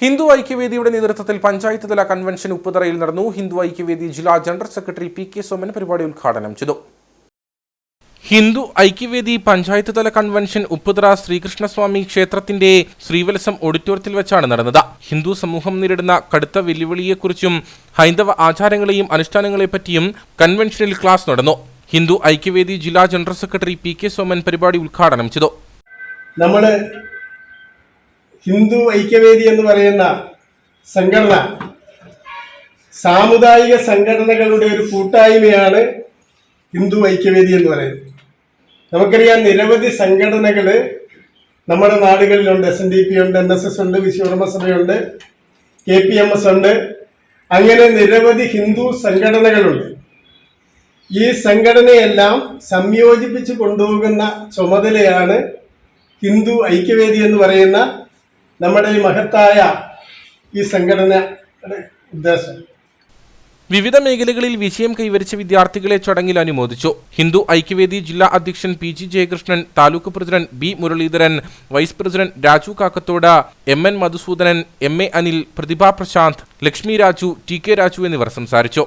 ഹിന്ദു ഐക്യവേദിയുടെ നേതൃത്വത്തിൽ പഞ്ചായത്ത് തല കൺവെൻഷൻ ഉപ്പുതറയിൽ നടന്നു. ഹിന്ദു ഐക്യവേദി ജില്ലാ general secretary P K Soman പരിപാടി ഉദ്ഘാടനം ചെയ്തു. ഹിന്ദു ഐക്യവേദി പഞ്ചായത്ത് തല കൺവെൻഷൻ ഉപ്പുതറ ശ്രീകൃഷ്ണസ്വാമി ക്ഷേത്രത്തിന്റെ ശ്രീവത്സം ഓഡിറ്റോറിയത്തിൽ വെച്ചാണ് നടന്നത്. ഹിന്ദു സമൂഹം നേരിടുന്ന കടുത്ത വെല്ലുവിളിയെക്കുറിച്ചും ഹൈന്ദവ ആചാരങ്ങളെയും അനുഷ്ഠാനങ്ങളെപ്പറ്റിയും കൺവെൻഷനിൽ ക്ലാസ് നടന്നു. ഹിന്ദു ഐക്യവേദി ജില്ലാ general secretary P K Soman പരിപാടി ഉദ്ഘാടനം ചെയ്തു. നമ്മൾ ഹിന്ദു ഐക്യവേദി എന്ന് പറയുന്ന സംഘടന സാമുദായിക സംഘടനകളുടെ ഒരു കൂട്ടായ്മയാണ് ഹിന്ദു ഐക്യവേദി എന്ന് പറയുന്നത്. നമുക്കറിയാം നിരവധി സംഘടനകൾ നമ്മുടെ നാടുകളിലുണ്ട്. എസ് എൻ ഡി പി ഉണ്ട് എൻ എസ് എസ് ഉണ്ട് വിശ്വകർമ്മസഭയുണ്ട് കെ പി എം എസ് ഉണ്ട്. അങ്ങനെ നിരവധി ഹിന്ദു സംഘടനകളുണ്ട്. ഈ സംഘടനയെല്ലാം സംയോജിപ്പിച്ച് കൊണ്ടുപോകുന്ന ചുമതലയാണ് ഹിന്ദു ഐക്യവേദി എന്ന് പറയുന്ന നമ്മുടെ ഈ മഹത്തായ ഈ സംഘടനയുടെ ഉദ്ദേശം. വിവിധ മേഖലകളിൽ വിജയം കൈവരിച്ച വിദ്യാർത്ഥികളെ ചടങ്ങിൽ അനുമോദിച്ചു. ഹിന്ദു ഐക്യവേദി ജില്ലാ അധ്യക്ഷൻ P G Jayakrishnan taluk president B Muraleedharan vice president Raju Kakkathodu M N Madhusoodanan M A Anil Prathibha Prashanth Lakshmi Raju T K Raju എന്നിവർ സംസാരിച്ചു.